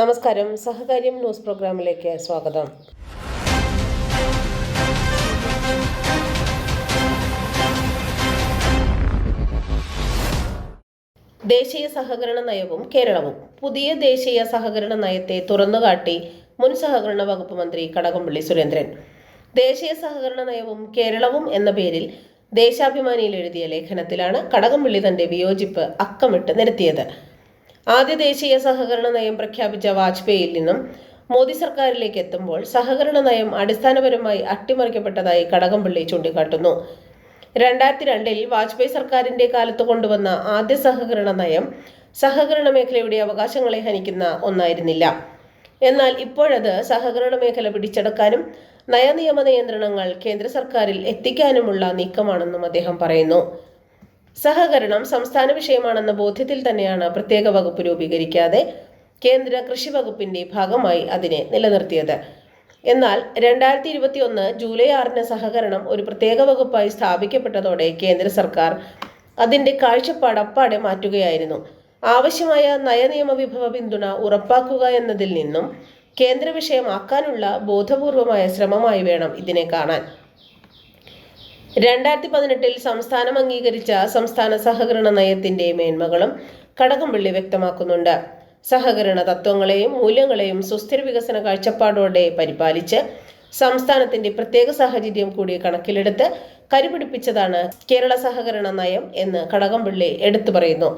നമസ്കാരം. സഹകാര്യം ന്യൂസ് പ്രോഗ്രാമിലേക്ക് സ്വാഗതം. ദേശീയ സഹകരണ നയവും കേരളവും. പുതിയ ദേശീയ സഹകരണ നയത്തെ തുറന്നുകാട്ടി മുൻ സഹകരണ വകുപ്പ് മന്ത്രി കടകംപള്ളി സുരേന്ദ്രൻ. ദേശീയ സഹകരണ നയവും കേരളവും എന്ന പേരിൽ ദേശാഭിമാനിയിൽ എഴുതിയ ലേഖനത്തിലാണ് കടകംപള്ളി തന്റെ വിയോജിപ്പ് അക്കമിട്ട് നിരത്തിയത്. ആദ്യ ദേശീയ സഹകരണ നയം പ്രഖ്യാപിച്ച വാജ്പേയിൽ നിന്നും മോദി സർക്കാരിലേക്ക് എത്തുമ്പോൾ സഹകരണ നയം അടിസ്ഥാനപരമായി അട്ടിമറിക്കപ്പെട്ടതായി കടകംപള്ളി ചൂണ്ടിക്കാട്ടുന്നു. രണ്ടായിരത്തി രണ്ടിൽ വാജ്പേയി സർക്കാരിന്റെ കാലത്ത് കൊണ്ടുവന്ന ആദ്യ സഹകരണ നയം സഹകരണ മേഖലയുടെ അവകാശങ്ങളെ ഹനിക്കുന്ന ഒന്നായിരുന്നില്ല. എന്നാൽ ഇപ്പോഴത് സഹകരണ മേഖല പിടിച്ചെടുക്കാനും നയനിയമ നിയന്ത്രണങ്ങൾ കേന്ദ്ര സർക്കാരിൽ എത്തിക്കാനുമുള്ള നീക്കമാണെന്നും അദ്ദേഹം പറയുന്നു. സഹകരണം സംസ്ഥാന വിഷയമാണെന്ന ബോധ്യത്തിൽ തന്നെയാണ് പ്രത്യേക വകുപ്പ് രൂപീകരിക്കാതെ കേന്ദ്ര കൃഷി വകുപ്പിന്റെ ഭാഗമായി അതിനെ നിലനിർത്തിയത്. എന്നാൽ രണ്ടായിരത്തി ഇരുപത്തി ഒന്ന് ജൂലൈ ആറിന് സഹകരണം ഒരു പ്രത്യേക വകുപ്പായി സ്ഥാപിക്കപ്പെട്ടതോടെ കേന്ദ്ര സർക്കാർ അതിന്റെ കാഴ്ചപ്പാട് അപ്പാടെ മാറ്റുകയായിരുന്നു. ആവശ്യമായ നയനിയമ വിഭവ പിന്തുണ ഉറപ്പാക്കുക എന്നതിൽ നിന്നും കേന്ദ്ര വിഷയമാക്കാനുള്ള ബോധപൂർവമായ ശ്രമമായി വേണം ഇതിനെ കാണാൻ. രണ്ടായിരത്തി പതിനെട്ടിൽ സംസ്ഥാനം അംഗീകരിച്ച സംസ്ഥാന സഹകരണ നയത്തിന്റെ മേന്മകളും കടകംപള്ളി വ്യക്തമാക്കുന്നുണ്ട്. സഹകരണ തത്വങ്ങളെയും മൂല്യങ്ങളെയും സുസ്ഥിര വികസന കാഴ്ചപ്പാടോടെ പരിപാലിച്ച് സംസ്ഥാനത്തിന്റെ പ്രത്യേക സാഹചര്യം കൂടി കണക്കിലെടുത്ത് കരുപിടിപ്പിച്ചതാണ് കേരള സഹകരണ നയം എന്ന് കടകംപള്ളി എടുത്തു പറയുന്നു.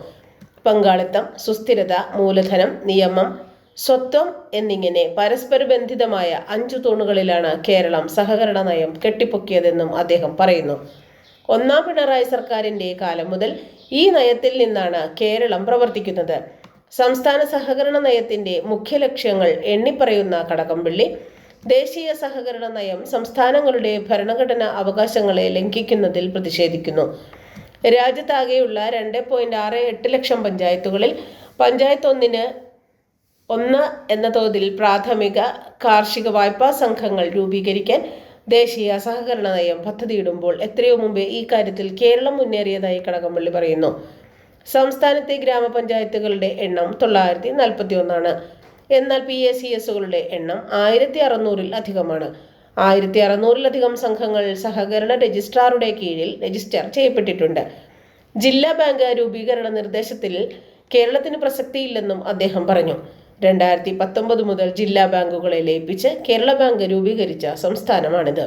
പങ്കാളിത്തം സുസ്ഥിരത മൂലധനം നിയമം സ്വത്വം എന്നിങ്ങനെ പരസ്പര ബന്ധിതമായ അഞ്ചു തൂണുകളിലാണ് കേരളം സഹകരണ നയം കെട്ടിപ്പൊക്കിയതെന്നും അദ്ദേഹം പറയുന്നു. ഒന്നാം പിണറായി സർക്കാരിന്റെ കാലം മുതൽ ഈ നയത്തിൽ നിന്നാണ് കേരളം പ്രവർത്തിക്കുന്നത്. സംസ്ഥാന സഹകരണ നയത്തിന്റെ മുഖ്യ ലക്ഷ്യങ്ങൾ എണ്ണിപ്പറയുന്ന കടകംപള്ളി ദേശീയ സഹകരണ നയം സംസ്ഥാനങ്ങളുടെ ഭരണഘടന അവകാശങ്ങളെ ലംഘിക്കുന്നതിൽ പ്രതിഷേധിക്കുന്നു. രാജ്യത്താകെയുള്ള രണ്ട് പോയിന്റ് ആറ് എട്ട് ലക്ഷം പഞ്ചായത്തുകളിൽ പഞ്ചായത്ത് ഒന്നിന് ഒന്ന് എന്ന തോതിൽ പ്രാഥമിക കാർഷിക വായ്പാ സംഘങ്ങൾ രൂപീകരിക്കാൻ ദേശീയ സഹകരണ നയം പദ്ധതിയിടുമ്പോൾ എത്രയോ മുമ്പേ ഈ കാര്യത്തിൽ കേരളം മുന്നേറിയതായി കടകംപള്ളി പറയുന്നു. സംസ്ഥാനത്തെ ഗ്രാമപഞ്ചായത്തുകളുടെ എണ്ണം തൊള്ളായിരത്തി നാൽപ്പത്തി ഒന്നാണ് എന്നാൽ പി എസ് സി എസുകളുടെ എണ്ണം ആയിരത്തി അറുന്നൂറിൽ അധികമാണ്. ആയിരത്തി അറുന്നൂറിലധികം സംഘങ്ങൾ സഹകരണ രജിസ്ട്രാറുടെ കീഴിൽ രജിസ്റ്റർ ചെയ്യപ്പെട്ടിട്ടുണ്ട്. ജില്ലാ ബാങ്ക് രൂപീകരണ നിർദ്ദേശത്തിൽ കേരളത്തിന് പ്രസക്തിയില്ലെന്നും അദ്ദേഹം പറഞ്ഞു. രണ്ടായിരത്തി പത്തൊമ്പത് മുതൽ ജില്ലാ ബാങ്കുകളെ ലയിപ്പിച്ച് കേരള ബാങ്ക് രൂപീകരിച്ച സംസ്ഥാനമാണിത്.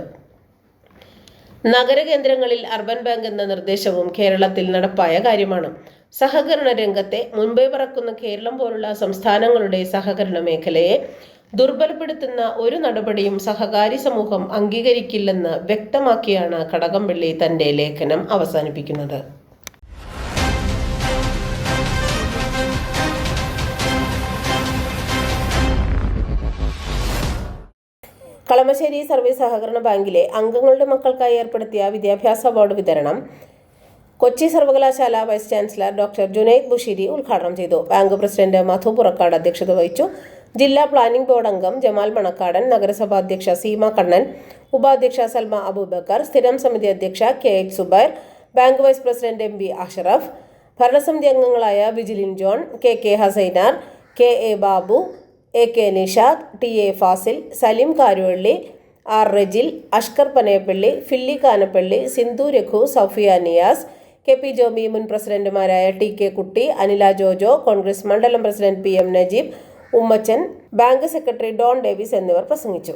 നഗരകേന്ദ്രങ്ങളിൽ അർബൻ ബാങ്ക് എന്ന നിർദ്ദേശവും കേരളത്തിൽ നടപ്പായ കാര്യമാണ്. സഹകരണ രംഗത്തെ മുൻപേ പറക്കുന്ന കേരളം പോലുള്ള സംസ്ഥാനങ്ങളുടെ സഹകരണ മേഖലയെ ദുർബലപ്പെടുത്തുന്ന ഒരു നടപടിയും സഹകാരി സമൂഹം അംഗീകരിക്കില്ലെന്ന് വ്യക്തമാക്കിയാണ് കടകംപള്ളി തന്റെ ലേഖനം അവസാനിപ്പിക്കുന്നത്. കളമശ്ശേരി സർവീസ് സഹകരണ ബാങ്കിലെ അംഗങ്ങളുടെ മക്കൾക്കായി ഏർപ്പെടുത്തിയ വിദ്യാഭ്യാസ അവാർഡ് വിതരണം കൊച്ചി സർവകലാശാല vice chancellor doctor Junaid Bushiri ഉദ്ഘാടനം ചെയ്തു. ബാങ്ക് പ്രസിഡന്റ് മധു പുറക്കാട് അധ്യക്ഷത വഹിച്ചു. ജില്ലാ പ്ലാനിംഗ് ബോർഡ് അംഗം ജമാൽ മണക്കാടൻ നഗരസഭാ അധ്യക്ഷ സീമ കണ്ണൻ ഉപാധ്യക്ഷ സൽമ അബൂബക്കർ സ്ഥിരം സമിതി അധ്യക്ഷ K H Subair bank vice president M V Ashraf ഭരണസമിതി അംഗങ്ങളായ Vijilin John K K Hasainar K A Babu A K Nishad T A Fasil Salim Karuvally R Rejil Ashkar Panayappally Philly Kanappally Sindhu Raghu Soufiya Niyas K P Jomi മുൻ പ്രസിഡന്റുമാരായ T K Kutty Anila Jojo Congress മണ്ഡലം president P M Najeeb Ummachan bank secretary Don Davis എന്നിവർ പ്രസംഗിച്ചു.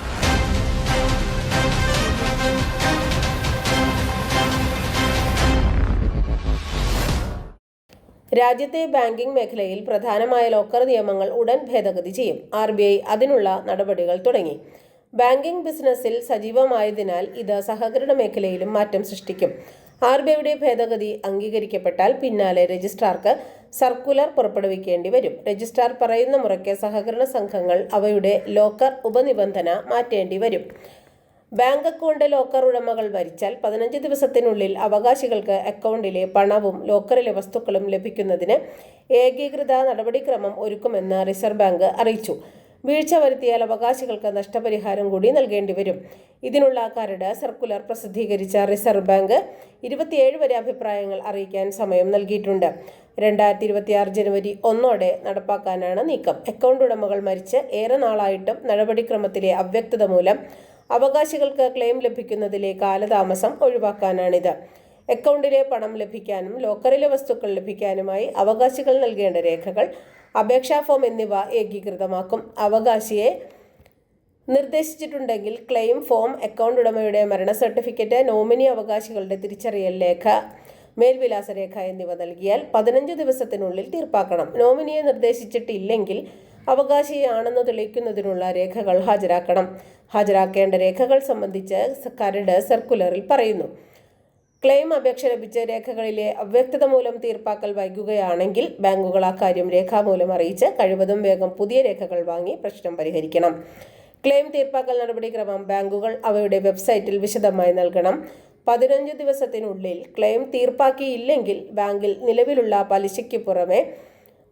രാജ്യത്തെ banking മേഖലയിൽ പ്രധാനമായ locker നിയമങ്ങൾ ഉടൻ ഭേദഗതി ചെയ്യും. ആർ ബി ഐ അതിനുള്ള നടപടികൾ തുടങ്ങി. ബാങ്കിംഗ് ബിസിനസ്സിൽ സജീവമായതിനാൽ ഇത് സഹകരണ മേഖലയിലും മാറ്റം സൃഷ്ടിക്കും. ആർ ബി ഐയുടെ ഭേദഗതി അംഗീകരിക്കപ്പെട്ടാൽ പിന്നാലെ രജിസ്ട്രാർക്ക് സർക്കുലർ പുറപ്പെടുവിക്കേണ്ടി വരും. രജിസ്ട്രാർ പറയുന്ന മുറയ്ക്ക് സഹകരണ സംഘങ്ങൾ അവയുടെ ലോക്കർ ഉപനിബന്ധന മാറ്റേണ്ടി വരും. ബാങ്ക് അക്കൗണ്ട് ലോക്കർ ഉടമകൾ വരിച്ചാൽ പതിനഞ്ച് ദിവസത്തിനുള്ളിൽ അവകാശികൾക്ക് അക്കൗണ്ടിലെ പണവും ലോക്കറിലെ വസ്തുക്കളും ലഭിക്കുന്നതിന് ഏകീകൃത നടപടിക്രമം ഒരുക്കുമെന്ന് റിസർവ് ബാങ്ക് അറിയിച്ചു. വീഴ്ച വരുത്തിയാൽ അവകാശികൾക്ക് നഷ്ടപരിഹാരം കൂടി നൽകേണ്ടി വരും. ഇതിനുള്ള കരട് സർക്കുലർ പ്രസിദ്ധീകരിച്ച റിസർവ് ബാങ്ക് ഇരുപത്തിയേഴ് വരെ അഭിപ്രായങ്ങൾ അറിയിക്കാൻ സമയം നൽകിയിട്ടുണ്ട്. രണ്ടായിരത്തി ഇരുപത്തിയാറ് ജനുവരി ഒന്നോടെ നടപ്പാക്കാനാണ് നീക്കം. അക്കൗണ്ട് ഉടമകൾ മരിച്ച് ഏറെ നാളായിട്ടും നടപടിക്രമത്തിലെ അവ്യക്തത മൂലം അവകാശികൾക്ക് ക്ലെയിം ലഭിക്കുന്നതിലെ കാലതാമസം ഒഴിവാക്കാനാണിത്. അക്കൗണ്ടിലെ പണം ലഭിക്കാനും ലോക്കറിലെ വസ്തുക്കൾ ലഭിക്കാനുമായി അവകാശികൾ നൽകേണ്ട രേഖകൾ അപേക്ഷാ ഫോം എന്നിവ ഏകീകൃതമാക്കും. അവകാശിയെ നിർദ്ദേശിച്ചിട്ടുണ്ടെങ്കിൽ ക്ലെയിം ഫോം അക്കൗണ്ട് ഉടമയുടെ മരണ സർട്ടിഫിക്കറ്റ് നോമിനി അവകാശികളുടെ തിരിച്ചറിയൽ രേഖ മേൽവിലാസ രേഖ എന്നിവ നൽകിയാൽ പതിനഞ്ച് ദിവസത്തിനുള്ളിൽ തീർപ്പാക്കണം. നോമിനിയെ നിർദ്ദേശിച്ചിട്ടില്ലെങ്കിൽ അവകാശിയാണെന്ന് തെളിയിക്കുന്നതിനുള്ള രേഖകൾ ഹാജരാക്കണം. ഹാജരാക്കേണ്ട രേഖകൾ സംബന്ധിച്ച് കരട് സർക്കുലറിൽ പറയുന്നു. ക്ലെയിം അപേക്ഷ ലഭിച്ച രേഖകളിലെ അവ്യക്തത മൂലം തീർപ്പാക്കൽ വൈകുകയാണെങ്കിൽ ബാങ്കുകൾ അക്കാര്യം രേഖാമൂലം അറിയിച്ച് കഴിവതും വേഗം പുതിയ രേഖകൾ വാങ്ങി പ്രശ്നം പരിഹരിക്കണം. ക്ലെയിം തീർപ്പാക്കൽ നടപടിക്രമം ബാങ്കുകൾ അവയുടെ വെബ്സൈറ്റിൽ വിശദമായി നൽകണം. പതിനഞ്ച് ദിവസത്തിനുള്ളിൽ ക്ലെയിം തീർപ്പാക്കിയില്ലെങ്കിൽ ബാങ്കിൽ നിലവിലുള്ള പലിശയ്ക്ക് പുറമെ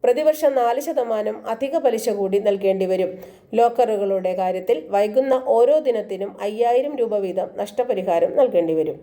പ്രതിവർഷം നാല് ശതമാനം അധിക പലിശ കൂടി നൽകേണ്ടി വരും. ലോക്കറുകളുടെ കാര്യത്തിൽ വൈകുന്ന ഓരോ ദിനത്തിനും അയ്യായിരം രൂപ വീതം നഷ്ടപരിഹാരം നൽകേണ്ടി വരും.